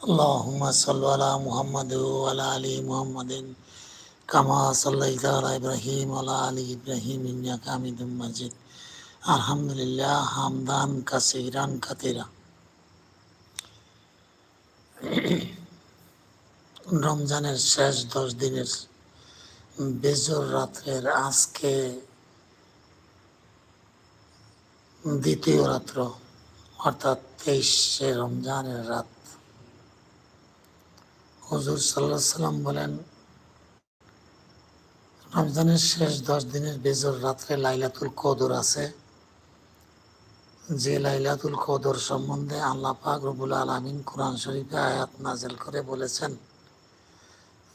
اللهم صل على محمد وعلى ال محمد كما صليت على ابراهيم وعلى ال ابراهيم انك حميد مجيد الحمد لله حمدا كثيرا كثيرا রমজানের শেষ দশ দিনের বেজর রাত্রের আজকে দ্বিতীয় রাত্র অর্থাৎ তেইশে রমজানের রাত হজুর সাল্লাহ সাল্লাম বলেন, রমজানের শেষ দশ দিনের বেজর রাত্রে লাইলাতুল কদর আছে। যে লাইলাতুল কদর সম্বন্ধে আল্লাহ পাক রবুল আলমিন কোরআন শরীফে আয়াত নাজেল করে বলেছেন,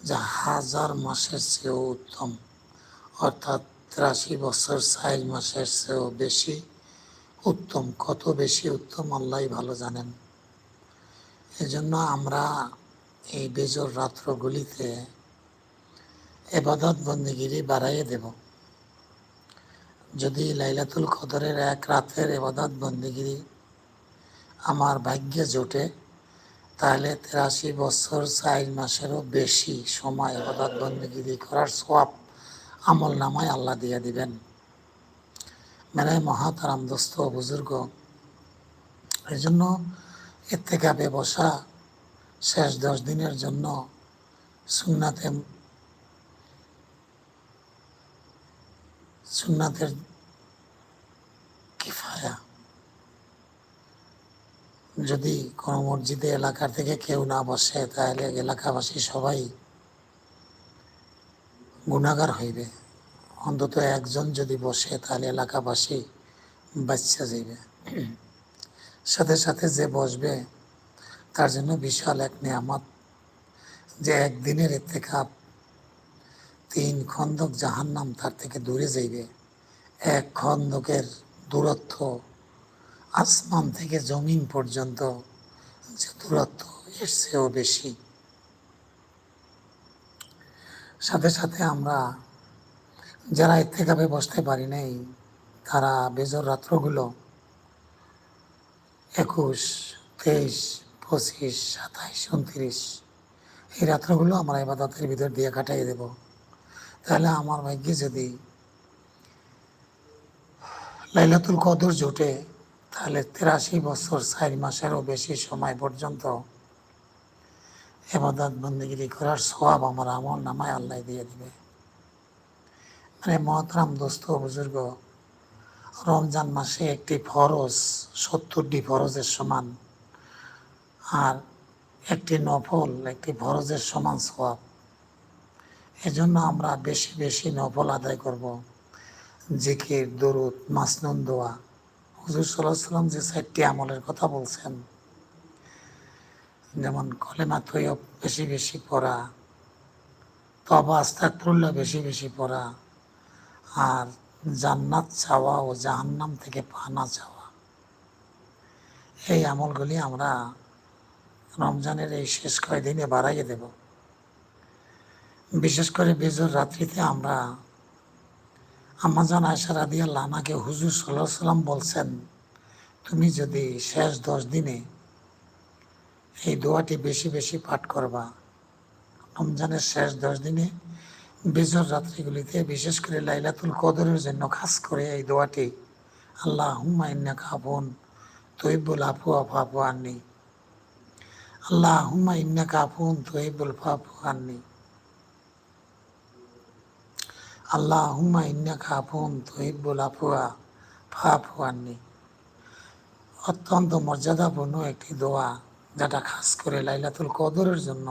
যা হাজার মাসের চেয়েও উত্তম, অর্থাৎ তিরাশি বছর সাইল মাসের চেয়েও বেশি উত্তম। কত বেশি উত্তম আল্লাহ ভালো জানেন। এজন্য আমরা এই বেজর রাত্রগুলিতে এবাদত বন্দিগিরি বাড়াইয়ে দেব। যদি লাইলাতুল কদরের এক রাতের এবাদত বন্দিগিরি আমার ভাগ্যে জোটে, তাহলে তেরাশি বছর চার মাসেরও বেশি সময় এবাদত বন্দিগিরি করার সোয়াব আমল নামায় আল্লাহ দিয়ে দিবেন। মেনে মহাতারাম দোস্ত বুজুর্গ এই জন্য এর থেকে বসা শেষ দশ দিনের জন্য সুন্নাতে সুন্নাতের কিফায়া। যদি কোনো মসজিদে এলাকার থেকে কেউ না বসে, তাহলে এলাকাবাসী সবাই গুণাগার হইবে। অন্তত একজন যদি বসে, তাহলে এলাকাবাসী বাচ্চা যাইবে। সাথে সাথে যে বসবে তার জন্য বিশাল এক নিয়ামত যে একদিনের কাপ তিন খন্দক জাহান্নাম তার থেকে দূরে যাইবে। এক খন্দকের দূরত্ব আসমান থেকে জমিন পর্যন্ত যে দূরত্ব, এর চেয়েও বেশি। সাথে সাথে আমরা যারা থেকে বসতে পারি নাই, তারা বেজর রাত্রগুলো একুশ, তেইশ পঁচিশ, সাতাইশ, উনত্রিশ। এই রাত্রগুলো আমরা এবাদতের ভিতর দিয়ে কাটাই দেব। তাহলে আমার ভাগ্যে যদি লাইলাতুল কদর জোটে, তাহলে তেরাশি বছর চার মাসেরও বেশি সময় পর্যন্ত এবাদত বন্দিগিরি করার সব আমার আমল নামায় আল্লাহ দিয়ে দিবে। মানে মহতরাম দোস্ত বুজুর্গ, রমজান মাসে একটি ফরজ, সত্তরটি ফরজের সমান। আর একটি নফল, একটি ফরজের সমান সব এজন্য আমরা বেশি বেশি নফল আদায় করব। জিকির, দরুদ, মাসনুন, দোয়া। হুজুর সাল্লাহ সাল্লাম যে চারটি আমলের কথা বলছেন, যেমন কলেমা তৈয়ব বেশি বেশি পড়া তবা আস্তাকফুল্লাহ বেশি বেশি পড়া, আর জান্নাত চাওয়া ও জাহান্নাম থেকে পানা চাওয়া। এই আমলগুলি আমরা রমজানের এই শেষ কয়দিনে বাড়াইয়ে দেব। বিশেষ করে বেজর রাত্রিতে আমরা আমাজন আয়সা রাদিয়া লানাকে হুজুর সাল্লাহ সাল্লাম বলছেন, তুমি যদি শেষ দশ দিনে এই দোয়াটি বেশি বেশি পাঠ করবা, রমজানের শেষ দশ দিনে বেজর রাত্রিগুলিতে বিশেষ করে লাইলাতুল কদরের জন্য খাস করে এই দোয়াটি আল্লাহ হুম্মা ইন্না খাবন তৈবুল আফু আফু আননি। আল্লাহ হুম্মা ইন্না কাফুন তৈবুল ফাফু আননি। আল্লাহ ইন্না কাফুন তৈবুল আফুয়া ফাফু আননি। অত্যন্ত মর্যাদাপূর্ণ একটি দোয়া, যেটা খাস করে লাইলাতুল কদরের জন্য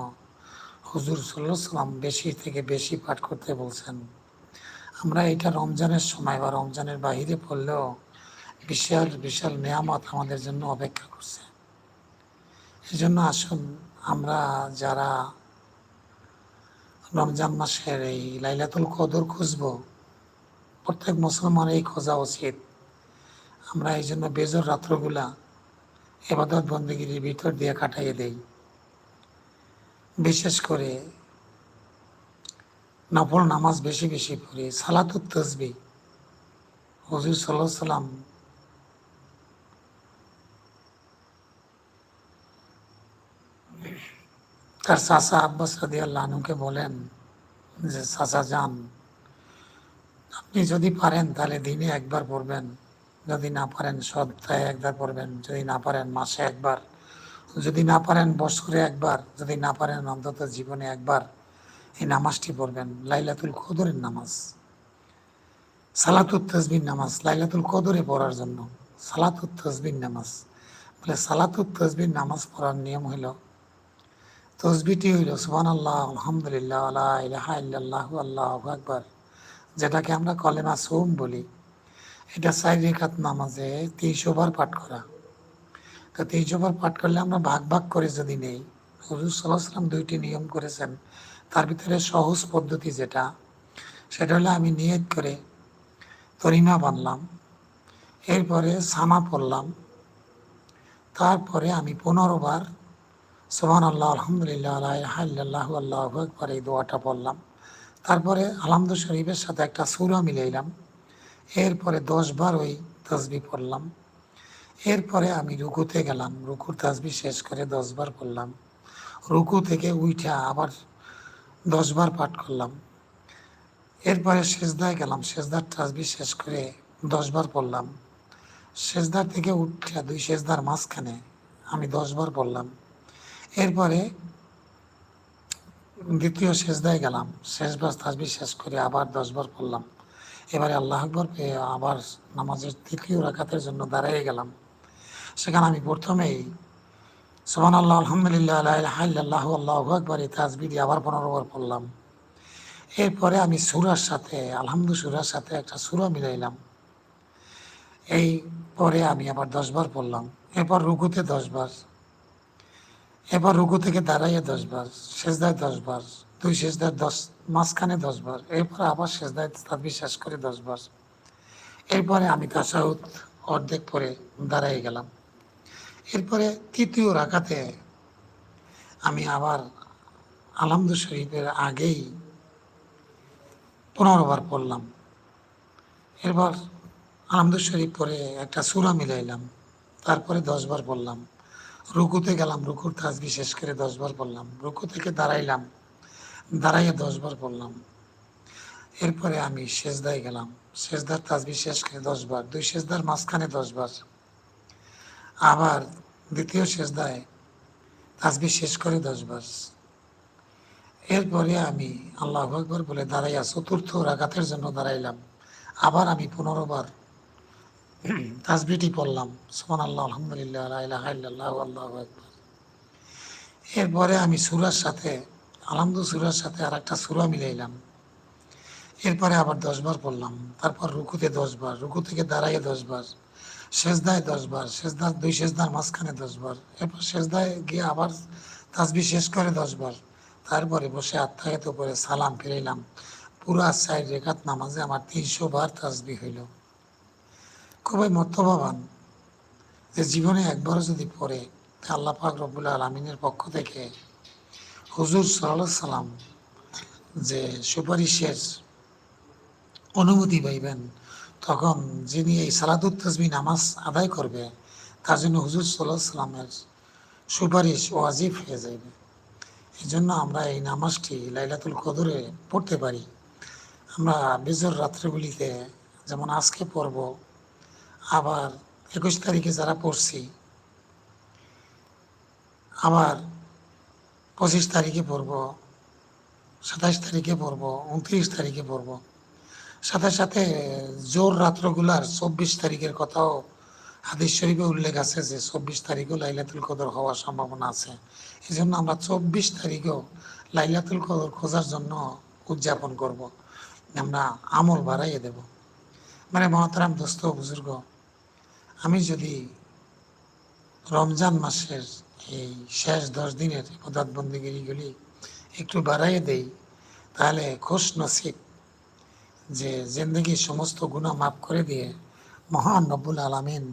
হুজুর সাল্লাম বেশি থেকে বেশি পাঠ করতে বলছেন। আমরা এটা রমজানের সময় বা রমজানের বাহিরে পড়লেও বিশাল বিশাল নেয়ামত আমাদের জন্য অপেক্ষা করছে। এই জন্য আসুন আমরা যারা রমজান মাসের এই লাইলাতুল কদর খুঁজব, প্রত্যেক মুসলমান এই খোঁজা উচিত। আমরা এই জন্য বেজর রাত্রগুলা এবাদত বন্দীগিরির ভিতর দিয়ে কাটাইয়ে দেই। বিশেষ করে নফল নামাজ বেশি বেশি পড়ি, সালাতুত তসবি হজুর সাল্লাহ সাল্লাম তার চাচা আব্বাস রাদি বলেন যে, চাচা যান, আপনি যদি পারেন তাহলে দিনে একবার পড়বেন, যদি না পারেন সপ্তাহে একবার পড়বেন, যদি না পারেন মাসে একবার, যদি না পারেন বছরে একবার, যদি না পারেন অন্তত জীবনে একবার এই নামাজটি পড়বেন, লাইলাতুল কদরের নামাজ সালাতুল তসবির নামাজ, লাইলাতুল কদরে পড়ার জন্য সালাতুল তসবির নামাজ। বলে সালাতুল তসবির নামাজ পড়ার নিয়ম হইল তসবিটি হইল সুবান আল্লাহ আলহামদুলিল্লাহ আল্লাহ ইলাহা ইল্লাল্লাহু, আল্লাহু আকবার। যেটাকে আমরা কলেমা সোম বলি। এটা চার রেখাত নামাজে বার পাঠ করা। তো তেইশো বার পাঠ করলে আমরা ভাগ ভাগ করে যদি নেই, হজুর সাল্লাহ সাল্লাম দুইটি নিয়ম করেছেন। তার ভিতরে সহজ পদ্ধতি যেটা, সেটা হলো আমি নিয়ত করে তরিমা বানলাম, এরপরে সামা পড়লাম, তারপরে আমি পনেরো বার সোহান আল্লাহ আলহামদুলিল্লাহ আল্লাহ আল্লাহ একবার এই দোয়াটা পড়লাম। তারপরে আলহামদু শরীফের সাথে একটা সুরা মিলাইলাম। এরপরে দশবার ওই তসবি পড়লাম। এরপরে আমি রুকুতে গেলাম। রুকুর তসবি শেষ করে দশবার পড়লাম। রুকু থেকে উইঠা আবার দশবার পাঠ করলাম। এরপরে সেজদায় গেলাম। সেজদার তসবি শেষ করে দশবার পড়লাম। সেজদার থেকে উঠা দুই সেজদার মাঝখানে আমি দশবার পড়লাম। এরপরে দ্বিতীয় শেষদায় গেলাম। শেষবার তাসবি শেষ করে আবার দশবার পড়লাম। এবারে আল্লাহ আকবর পেয়ে আবার নামাজের তৃতীয় রাখাতের জন্য দাঁড়িয়ে গেলাম। সেখানে আমি প্রথমেই সোহান আল্লাহ আলহামদুলিল্লাহ আল্লাহ আল্লাহ আকবর এই তাসবি দিয়ে আবার পনেরো বার পড়লাম। এরপরে আমি সুরার সাথে আলহামদু সুরার সাথে একটা সুরা মিলাইলাম। এই পরে আমি আবার দশবার পড়লাম। এরপর রুকুতে দশবার। এবার রুকু থেকে দাঁড়াইয়ে দশবার শেষদায় দশবার দুই শেষদায় দশ, মাঝখানে দশবার এরপর আবার শেষদায় তাবি শেষ করে দশবার এরপরে আমি তাসাউদ অর্ধেক পরে দাঁড়াই গেলাম। এরপরে তৃতীয় রাখাতে আমি আবার আলহামদু শরীফের আগেই পনেরো বার পড়লাম। এরপর আলহামদু শরীফ পরে একটা সুরা মিলাইলাম, তারপরে দশবার পড়লাম। রুকুতে গেলাম, রুকুর তাজবি শেষ করে দশবার পড়লাম। রুকু থেকে দাঁড়াইলাম, দাঁড়াইয়ে দশবার পড়লাম। এরপরে আমি শেষদায় গেলাম। শেষদার তাজবি শেষ করে দশবার, দুই শেষদার মাঝখানে দশবার। আবার দ্বিতীয় শেষদায় তাজবি শেষ করে দশবার। এরপরে আমি আল্লাহ আকবর বলে দাঁড়াইয়া চতুর্থ রাগাতের জন্য দাঁড়াইলাম। আবার আমি পনেরো বার তাসবিটি পড়লাম। সোমান আল্লাহ আলহামদুলিল্লাহ আল্লাহ আল্লাহ একবার এরপরে আমি সুরার সাথে, আলহামদু সুরার সাথে আর একটা সুরা মিলাইলাম। এরপরে আবার দশবার পড়লাম। তারপর রুকুতে দশবার, রুকু থেকে দাঁড়াইয়ে দশবার শেষদায় দশবার শেষদার দুই শেষদার মাঝখানে দশবার, এরপর শেষদায় গিয়ে আবার তাসবি শেষ করে দশবার। তারপরে বসে আত্মায়ত করে সালাম ফিরাইলাম পুরা সাইড রেখাত নামাজে আমার তিনশো বার তাসবি হইল। খুবই মর্তবান যে জীবনে একবারও যদি পড়ে আল্লাহ পাক রবুল আলমিনের পক্ষ থেকে হুজুর সাল্লাহ সাল্লাম যে সুপারিশের অনুমতি পাইবেন, তখন যিনি এই সালাদুত তসবি নামাজ আদায় করবে, তার জন্য হুজুর সাল্লাহ সাল্লামের সুপারিশ ওয়াজিব হয়ে যাবে এই জন্য আমরা এই নামাজটি লাইলাতুল কদরে পড়তে পারি। আমরা বেজর রাত্রেগুলিতে যেমন আজকে পড়ব আবার একুশ তারিখে যারা পড়ছি, আবার পঁচিশ তারিখে পড়ব, সাতাশ তারিখে পড়ব, উনত্রিশ তারিখে পড়ব। সাথে সাথে জোর রাত্রগুলার চব্বিশ তারিখের কথাও হাদিস শরীফে উল্লেখ আছে যে চব্বিশ তারিখও লাইলাতুল কদর হওয়ার সম্ভাবনা আছে। এই জন্য আমরা চব্বিশ তারিখেও লাইলাতুল কদর খোঁজার জন্য উদযাপন করব। আমরা আমল বাড়াইয়ে দেব। মানে মহাতারাম দোস্ত, বুজুর্গ আমি যদি রমজান মাসের এই শেষ দশ দিনের বন্দিগিরিগুলি একটু বাড়াইয়ে দেই, তাহলে খুশ নসিব যে জিন্দগির সমস্ত গুণা মাফ করে দিয়ে মহান নব্বুল আলমিন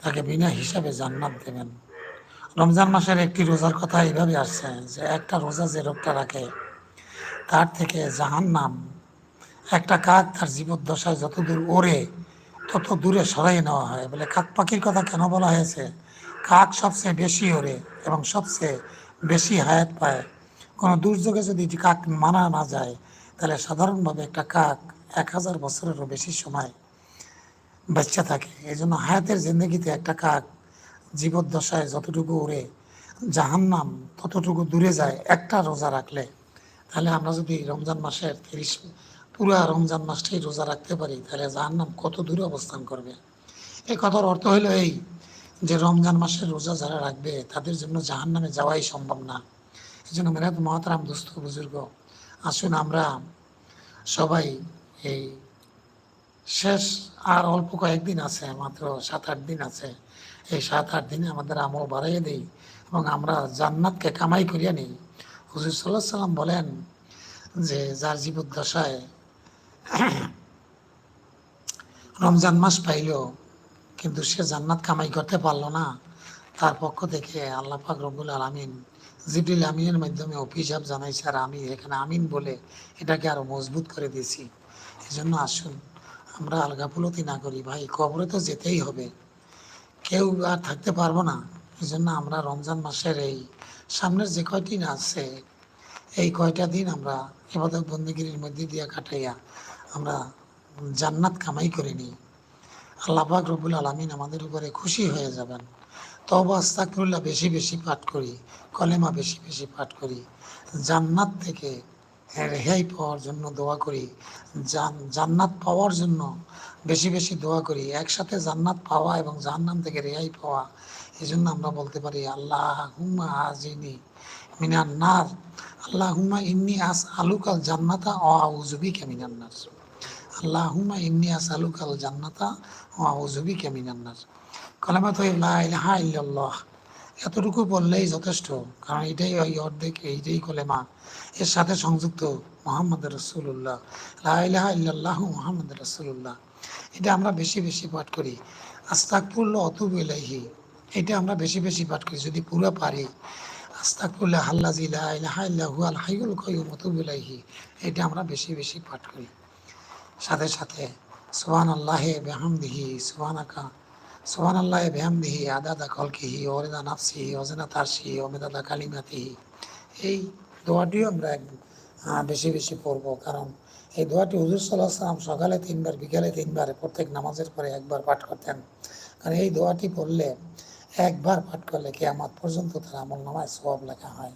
তাকে বিনা হিসাবে জান্নাত দেবেন। রমজান মাসের একটি রোজার কথা এইভাবে আসছে যে একটা রোজা যে রোগটা রাখে, তার থেকে জাহান নাম একটা কাক তার জীবদ্দশায় যতদূর ওড়ে তত দূরে সরাই নেওয়া হয়। বলে কাক পাখির কথা কেন বলা হয়েছে? কাক সবচেয়ে বেশি ওরে এবং সবচেয়ে বেশি হায়াত পায়। কোনো দুর্যোগে যদি কাক মানা না যায়, তাহলে সাধারণভাবে একটা কাক এক হাজার বছরেরও বেশি সময় বাচ্চা থাকে। এই জন্য হায়াতের জিন্দগিতে একটা কাক জীবদ্দশায় যতটুকু উড়ে জাহান্নাম ততটুকু দূরে যায় একটা রোজা রাখলে। তাহলে আমরা যদি রমজান মাসের তিরিশ পুরা রমজান মাসটাই রোজা রাখতে পারি, তাহলে জাহান্নাম কত দূরে অবস্থান করবে? এই কথার অর্থ হলো এই যে রমজান মাসের রোজা যারা রাখবে, তাদের জন্য জাহান্নামে যাওয়াই সম্ভব না। এই জন্য মেরাদ মহাতারাম দুস্থ বুজুর্গ, আসুন আমরা সবাই এই শেষ আর অল্প কয়েকদিন আছে, মাত্র সাত আট দিন আছে। এই সাত আট দিনে আমাদের আমল বাড়াইয়ে দিই এবং আমরা জান্নাতকে কামাই করিয়া নিই। হুজুর সাল্লাহ সাল্লাম বলেন যে, যার জীবদ্দশায় রমজান মাস পাইল কিন্তু সে জান্নাত কামাই করতে পারল না। তার পক্ষ থেকে আল্লাহ পাক রব্বুল আলমিন জিবরিল আমিনের মাধ্যমে অভিশাপ জানাইছে, আর আমি এখানে আমিন বলে এটাকে আরও মজবুত করে দিয়েছি। এই জন্য আসুন, আমরা আলগাপুলতি না করি। ভাই, কবরে তো যেতেই হবে। কেউ আর থাকতে পারব না। এই জন্য আমরা রমজান মাসের এই সামনের যে কয়টি আছে, এই কয়টা দিন আমরা এবাদত বন্দিগিরির মধ্যে দিয়া কাটাইয়া আমরা জান্নাত কামাই করে নিই। আল্লাহ পাক রবুল আলমিন আমাদের উপরে খুশি হয়ে যাবেন। তবা আস্তাকরুল্লাহ বেশি বেশি পাঠ করি, কলেমা বেশি বেশি পাঠ করি, জান্নাত থেকে রেহাই পাওয়ার জন্য দোয়া করি জান্নাত পাওয়ার জন্য বেশি বেশি দোয়া করি, একসাথে জান্নাত পাওয়া এবং জাহান্নাম থেকে রেহাই পাওয়া এই জন্য আমরা বলতে পারি আল্লাহ হুম্মা আজিনি মিনান নার আল্লাহ হুম্মা ইন্নি আস আলুকাল জান্নাতা অ আউজুবিকা মিনান আল্লাহ হুম্মা ইন্নি আস আলুকাল জান্নাতা ও আউজুবিকা মিনান নার। কলেমা তো লা ইলাহা ইল্লাল্লাহ। এতটুকু বললেই যথেষ্ট, কারণ এটাই ওই অর্ধেক, এইটাই কলেমা। এর সাথে সংযুক্ত মোহাম্মদ রসুল্লাহ লাহ ইল্লাল্লাহ মোহাম্মদ রসুল্লাহ এটা আমরা বেশি বেশি পাঠ করি। আস্তাকফুল্লাহ অতুব ইলাইহি। এটা আমরা বেশি বেশি পাঠ করি, যদি পুরো পারি। আস্তাকফুল্লাহ আল্লাহ ইলাহা ইল্লাহু আল হাইয়ুল কাইয়ুম অতুব ইলাইহি। এটা আমরা বেশি বেশি পাঠ করি। সাথে সাথে সুবহান আল্লাহে বেহামদিহি, সুবহানাকা সুবহান আল্লাহ বেহামদিহি, আদাদা কলকিহি ওরেদা নাফসিহি অজেনা তারসিহি ওমেদাদা কালিমাতিহি। এই দোয়াটিও আমরা এক- বেশি বেশি পড়ব। কারণ এই দোয়াটি হুজুর সাল্লাহ সাল্লাম সকালে তিনবার, বিকালে তিনবার, প্রত্যেক নামাজের পরে একবার পাঠ করতেন। কারণ এই দোয়াটি পড়লে একবার পাঠ করলে কেয়ামত পর্যন্ত তার আমল নামায় সব লেখা হয়।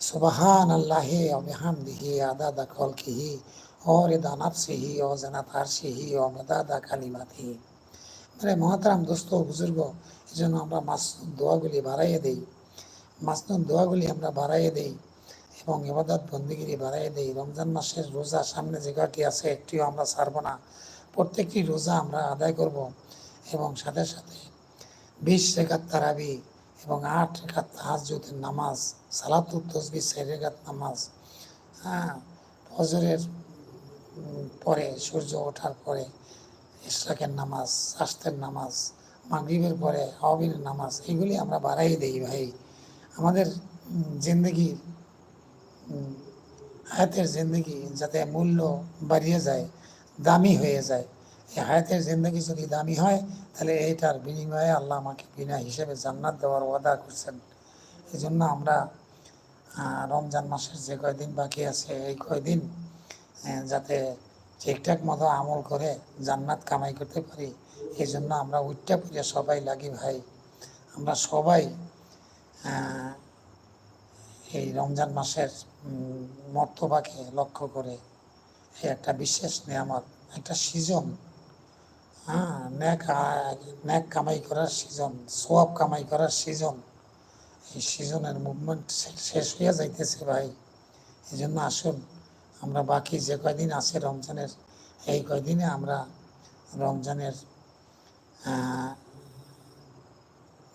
সুবাহান আল্লাহে অবিহামদিহি আদাদা কলকিহি ওরেদা নাফসিহি ও জানাত আরশিহি ও মেদাদা কালিমাতিহি মানে মহাতারাম দোস্ত বুজুর্গ, এই জন্য আমরা মাস দোয়াগুলি বাড়াইয়ে দেই। মাসনুন দোয়াগুলি আমরা বাড়াইয়ে দেই এবং এবাদত বন্দিগিরি বাড়াইয়ে দেই। রমজান মাসের রোজা সামনে যে কয়টি আছে, একটিও আমরা ছাড়বো না। প্রত্যেকটি রোজা আমরা আদায় করব এবং সাথে সাথে বিশ রেখাত তারাবি এবং আট রেখাত তাহাজুদের নামাজ সালাতুল তসবি রেখাত নামাজ হ্যাঁ ফজরের পরে, সূর্য ওঠার পরে, ইশরাকের নামাজ স্বাস্থ্যের নামাজ, মাগরিবের পরে আওয়াবিনের নামাজ এগুলি আমরা বাড়াই দেই ভাই। আমাদের জিন্দগি, হায়াতের জিন্দগি যাতে মূল্য বাড়িয়ে যায়, দামি হয়ে যায়। এই হায়াতের জিন্দগি যদি দামি হয়, তাহলে এইটার বিনিময়ে আল্লাহ আমাকে বিনা হিসেবে জান্নাত দেওয়ার ওয়াদা করছেন। এই জন্য আমরা রমজান মাসের যে কয়দিন বাকি আছে, এই কয়দিন যাতে ঠিকঠাক মতো আমল করে জান্নাত কামাই করতে পারি, এই জন্য আমরা উঠটা পুজো সবাই লাগি ভাই। আমরা সবাই এই রমজান মাসের মর্তবাকে লক্ষ্য করে এই একটা বিশেষ নিয়ামত, একটা সিজন হ্যাঁ ন্যাক ন্যাক কামাই করার সিজন, সোয়াব কামাই করার সিজন, এই সিজনের মুভমেন্ট শেষ হয়ে যাইতেছে ভাই। এই জন্য আসুন। আমরা বাকি যে কয়দিন আছে রমজানের, এই কয়দিনে আমরা রমজানের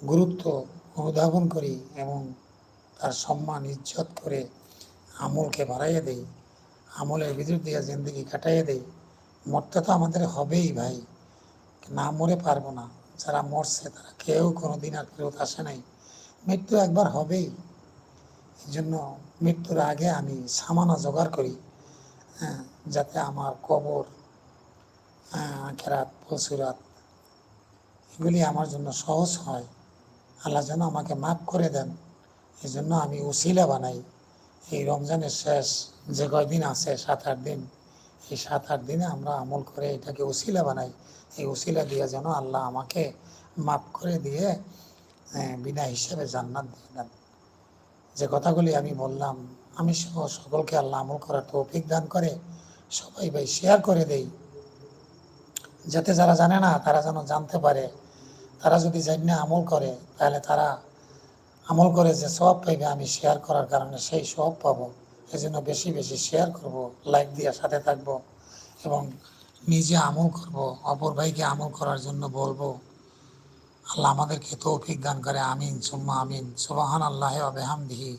গুরুত্ব অনুধাবন করি এবং তার সম্মান, ইজ্জত করে আমলকে বাড়াইয়ে দেই, আমলের ভিতর দিয়ে জিন্দগি কাটাইয়ে দেই। মরতে তো আমাদের হবেই ভাই, না মরে পারব না। যারা মরছে, তারা কেউ কোনো দিন আর ফেরত আসে নাই। মৃত্যু একবার হবেই। এই জন্য মৃত্যুর আগে আমি সামানা জোগাড় করি। যাতে আমার কবর হ্যাঁ, আখেরাত পশুরাত এগুলি আমার জন্য সহজ হয়। আল্লাহ যেন আমাকে মাফ করে দেন। এই জন্য আমি উসিলা বানাই। এই রমজানের শেষ যে কয়দিন আছে সাত আট দিন এই সাত আট দিনে আমরা আমল করে এটাকে উসিলা বানাই। এই উসিলা দিয়ে যেন আল্লাহ আমাকে মাফ করে দিয়ে বিনা হিসেবে জান্নাত দিয়ে দেন। যে কথাগুলি আমি বললাম আমি সহ সকলকে আল্লাহ আমল করার তৌফিক দান করে সবাই ভাই শেয়ার করে দেই। যাতে যারা জানে না, তারা যেন জানতে পারে। তারা যদি জানে আমল করে, তাহলে তারা আমল করে যে সব পাইবে আমি শেয়ার করার কারণে সেই সব পাবো। এই জন্য বেশি বেশি শেয়ার করব লাইক দিয়ে সাথে থাকব এবং নিজে আমল করব, অপর ভাইকে আমল করার জন্য বলব, আল্লাহ আমাদেরকে তৌফিক দান করে, আমিন, সুম্মা আমিন সুবাহান আল্লাহ বেহামদিহি।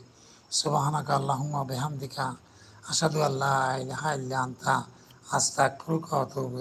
সুবাহানাকা আল্লাহুম্মা বেহামদিকা আসাদু আল্লাহ আনতা আস্তাগফিরুকা ওয়া আতুবু